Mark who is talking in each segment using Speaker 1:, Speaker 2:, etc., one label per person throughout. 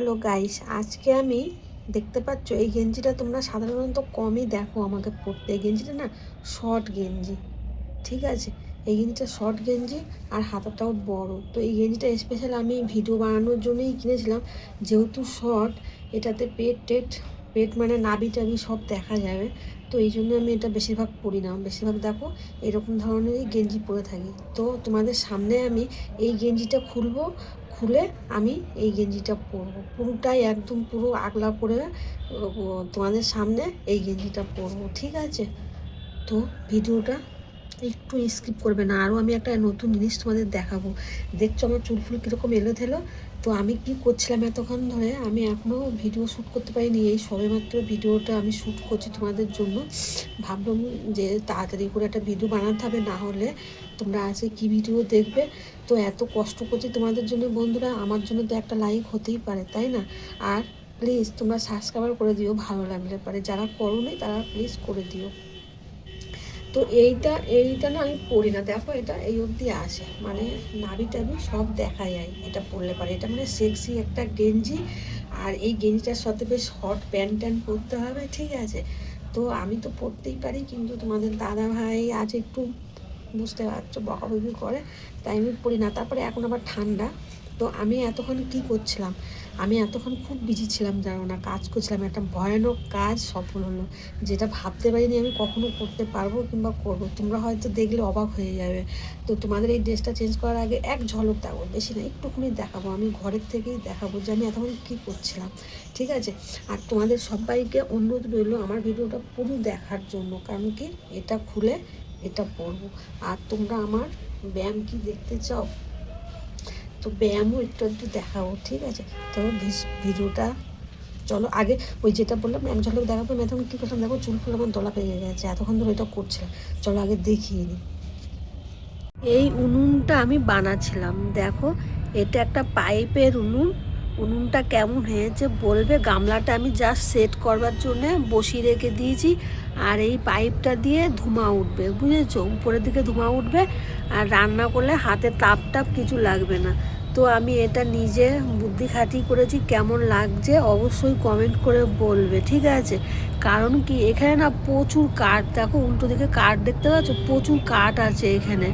Speaker 1: Hello guys আজকে আমি দেখতে পাচ্ছ, এই গেঞ্জিটা তোমরা সাধারণত কমই দেখো আমাকে পরতে। এই গেঞ্জিটা না শর্ট গেঞ্জি, ঠিক আছে? এই গেঞ্জিটা শর্ট গেঞ্জি আর হাতাটাও বড়। তো এই গেঞ্জিটা স্পেশাল আমি ভিডিও বানানোর জন্যই কিনেছিলাম। যেহেতু শর্ট এটাতে পেট টেট, পেট মানে নাবি টাবি সব দেখা যাবে। তো এই জন্য আমি এটা বেশিরভাগ পরি না। বেশিরভাগ দেখো, এরকম ধরনেরই গেঞ্জি পরে থাকি। তো তোমাদের সামনে আমি এই গেঞ্জিটা খুলবো খুলে আমি এই গেঞ্জিটা পরবো। পুরোটাই একদম পুরো আগলা পরে তোমাদের সামনে এই গেঞ্জিটা পরবো, ঠিক আছে? তো ভিডিওটা একটু স্কিপ করবে না। আরও আমি একটা নতুন জিনিস তোমাদের দেখাবো। দেখছ আমার চুল ফুল কীরকম এলো থেলো তো আমি কি করছিলাম এতক্ষণ ধরে? আমি এখনও ভিডিও শ্যুট করতে পারিনি। এই সবেমাত্র ভিডিওটা আমি শ্যুট করছি তোমাদের জন্য। ভাবলাম যে তাড়াতাড়ি করে একটা ভিডিও বানাতে হবে, না হলে তোমরা আজকে কী ভিডিও দেখবে? তো এত কষ্ট করছি তোমাদের জন্য বন্ধুরা, আমার জন্য তো একটা লাইক হতেই পারে, তাই না? আর প্লিজ তোমরা সাবস্ক্রাইব করে দিও, ভালো লাগলে পারে। যারা করো নি, তারা প্লিজ করে দিও। তো এইটা এইটা না আমি পরি না। দেখো এটা এই অবধি আসে মানে নাবি টাবি সব দেখা যায় এটা পরলে পারে। এটা মানে সেক্সি একটা গেঞ্জি। আর এই গেঞ্জিটার সাথে বেশ হট প্যান্ট ট্যান্ট পরতে হবে, ঠিক আছে? তো আমি তো পরতেই পারি, কিন্তু তোমাদের দাদা ভাই আজ একটু বুঝতে পারছ, বকাবকি করে। তাই আমি পড়ি না, তারপরে এখন আবার ঠান্ডা। তো আমি এতক্ষণ কি করছিলাম? আমি এতক্ষণ খুব বিজি ছিলাম, জানো না, কাজ করছিলাম। একটা ভয়ানক কাজ সফল হলো, যেটা ভাবতে পারিনি আমি কখনো করতে পারব কিংবা করব। তোমরা হয়তো দেখলে অবাক হয়ে যাবে। তো তোমাদের এই ড্রেসটা চেঞ্জ করার আগে এক ঝলক দেখাবো, বেশি না, একটুখানি দেখাবো। আমি ঘরের থেকেই দেখাবো যে আমি এতক্ষণ কী করছিলাম, ঠিক আছে? আর তোমাদের সবাইকে অনুরোধ রইল আমার ভিডিওটা পুরো দেখার জন্য, কারণ কি এটা খুলে এটা পরবো আর তোমরা আমার ব্যায়াম কি দেখতে চাও? তো ব্যায়ামও একটু একটু দেখাবো ঠিক আছে? তো ভিডিওটা, চলো আগে ওই যেটা বললাম এক ঝলক দেখাবো আমি কী করলাম? দেখো চুল ফুল আমার দলা পেয়ে গেছে, এতক্ষণ ধরে এটা করছিলাম। চলো আগে দেখিয়ে নিই এই উনুনটা আমি বানাচ্ছিলাম দেখো, এটা একটা পাইপের উনুন উনুনটা কেমন হয়েছে বলবে? গামলাটা আমি জাস্ট সেট করবার জন্য বসিয়ে রেখে দিয়েছি। আর এই পাইপটা দিয়ে ধোঁয়া উঠবে, বুঝেছ? উপরের দিকে ধোঁয়া উঠবে আর রান্না করলে হাতে তাপ টাপ কিছু লাগবে না। তো আমি এটা নিজে বুদ্ধি খাটি করেছি কেমন লাগছে অবশ্যই কমেন্ট করে বলবে, ঠিক আছে? কারণ কি, এখানে না প্রচুর কাঠ, দেখো উল্টো দিকে কাঠ দেখতে পাচ্ছ? প্রচুর কাঠ আছে এখানে।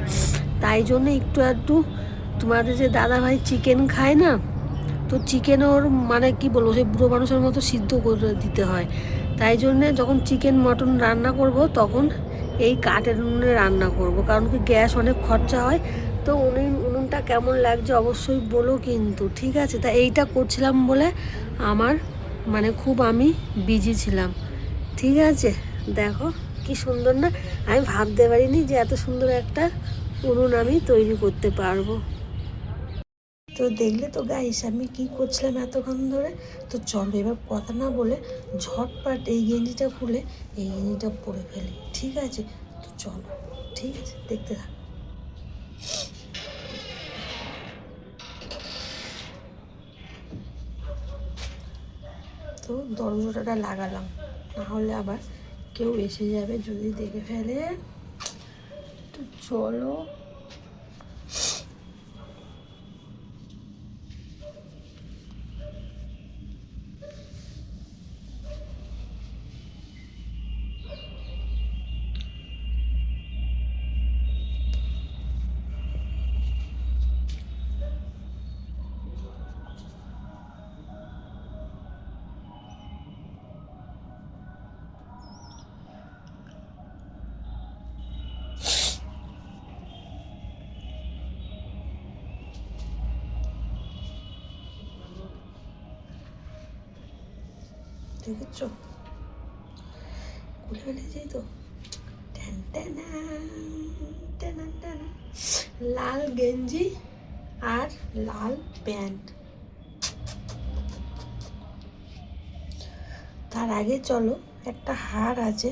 Speaker 1: তাই জন্য একটু একটু তোমাদের যে দাদা ভাই চিকেন খায় না তো চিকেন ওর মানে কি বলব, সেই বুড়ো মানুষের মতো সিদ্ধ করে দিতে হয়। তাই জন্যে যখন চিকেন, মটন রান্না করব, তখন এই কাঠের উনুনে রান্না করব। কারণ কি গ্যাস অনেক খরচা হয়। তো উনুন উনুনটা কেমন লাগছে অবশ্যই বলো কিন্তু, ঠিক আছে? তা এইটা করছিলাম বলে আমার মানে খুব আমি বিজি ছিলাম। ঠিক আছে? দেখো কি সুন্দর না? আমি ভাবতে পারিনি যে এত সুন্দর একটা উনুন আমি তৈরি করতে পারব। তো দেখলে তো গাইস আমি কি করছিলাম এতক্ষণ ধরে? তো চলো এবার কথা না বলে ঝটপট এই গেঞ্জিটা খুলে এই গেঞ্জিটা পরে ফেলি, ঠিক আছে? তো চলো, ঠিক আছে? দেখতে থাক। তো দরজাটা লাগালাম না হলে আবার কেউ এসে যাবে যদি দেখে ফেলে। তো চলো। দেখেছ খুলে ফেলেছি তো। লাল গেঞ্জি আর লাল প্যান্ট। তার আগে চলো, একটা হার আছে।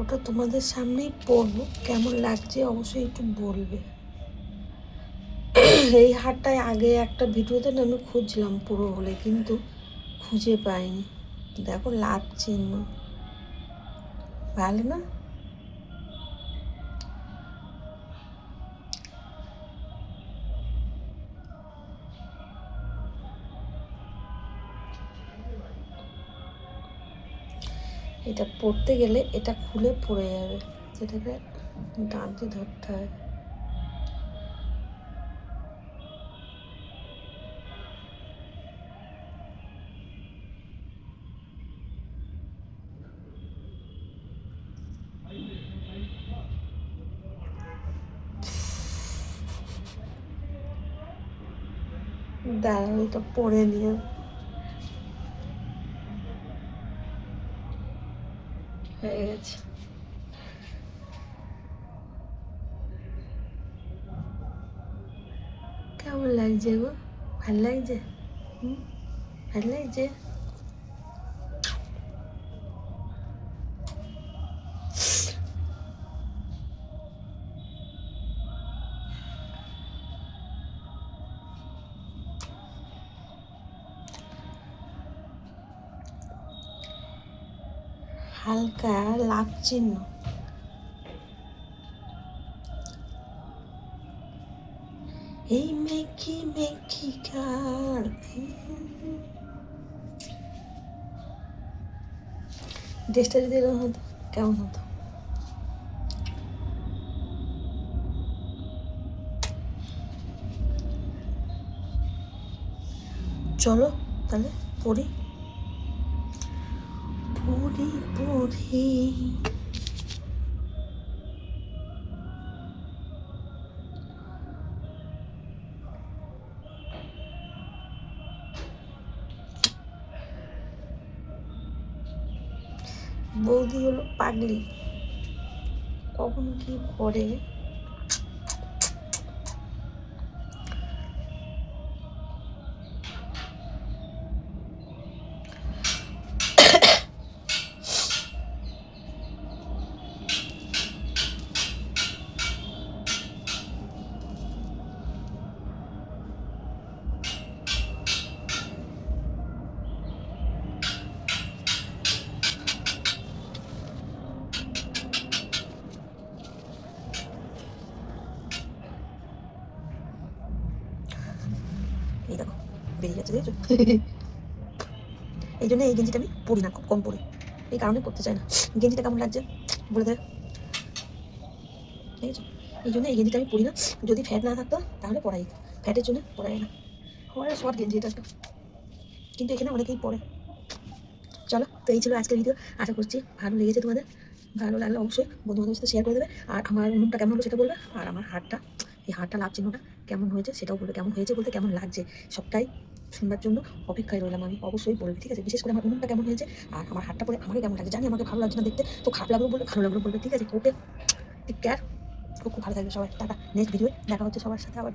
Speaker 1: ওটা তোমাদের সামনেই পরবো। কেমন লাগছে অবশ্যই একটু বলবে। এই হারটায় আগে একটা ভিডিওতে আমি খুঁজলাম পুরো হলে, কিন্তু খুঁজে পাইনি। দেখো লাভ চিহ্ন। ভালো না? এটা পড়তে গেলে এটা খুলে পড়ে যাবে। সেটাকে ডানতে ধরতে হয়। দাঁড়াও এটা পরে নিয়ে হয়ে গেছে। কেমন লাগছে গো? ভালো লাগছে? হুম? ভালো লাগছে? হালকা লাভ চিহ্ন। এই মেকি মেকি কার ড্রেসটা যদি এরকম হতো, কেমন হতো? চলো তাহলে পড়ি। পড়ি পড়ি। বৌদি হলো পাগলি। কখন কি করে এই বেরিয়ে যাচ্ছে, দেখেছ? এই জন্য এই গেঞ্জিটা আমি পরি না, খুব কম পরি। এই কারণে পরতে চাই না। গেঞ্জিটা কেমন লাগছে? বলে দেয়। দেখেছ? এই জন্য এই গেঞ্জিটা আমি পরি না। যদি ফ্যাট না থাকতো, তাহলে পরাই। ফ্যাটের জন্য পরাই না। আমার শর্ট গেঞ্জি এটা কিন্তু এখানে অনেকেই পরে। চলো, তো এই ছিল আজকের ভিডিও আশা করছি ভালো লেগেছে তোমাদের। ভালো লাগলে অবশ্যই বন্ধু বান্ধবের সাথে শেয়ার করে দেবে। আর আমার উনুনটা কেমন হলো সেটা বলবে। আর আমার হাতটা এই হাতটা লাভ চিহ্নটা কেমন হয়েছে সেটাও বলবে। কেমন হয়েছে বলতে কেমন লাগছে সবটাই শুনবার জন্য অপেক্ষায় রইলাম আমি। অবশ্যই বলবে, ঠিক আছে? বিশেষ করে আমার উনুনটা কেমন হয়েছে আর আমার হাতটা পরে আমাকে কেমন লাগছে। জানি আমাকে ভালো লাগছে না দেখতে। তো খারাপ লাগল বলবে, ভালো লাগল বলবে, ঠিক আছে? ওকে টেক কেয়ার খুব ভালো থাকবে সবাই। টাটা নেক্সট ভিডিও দেখা হচ্ছে সবার সাথে আবার।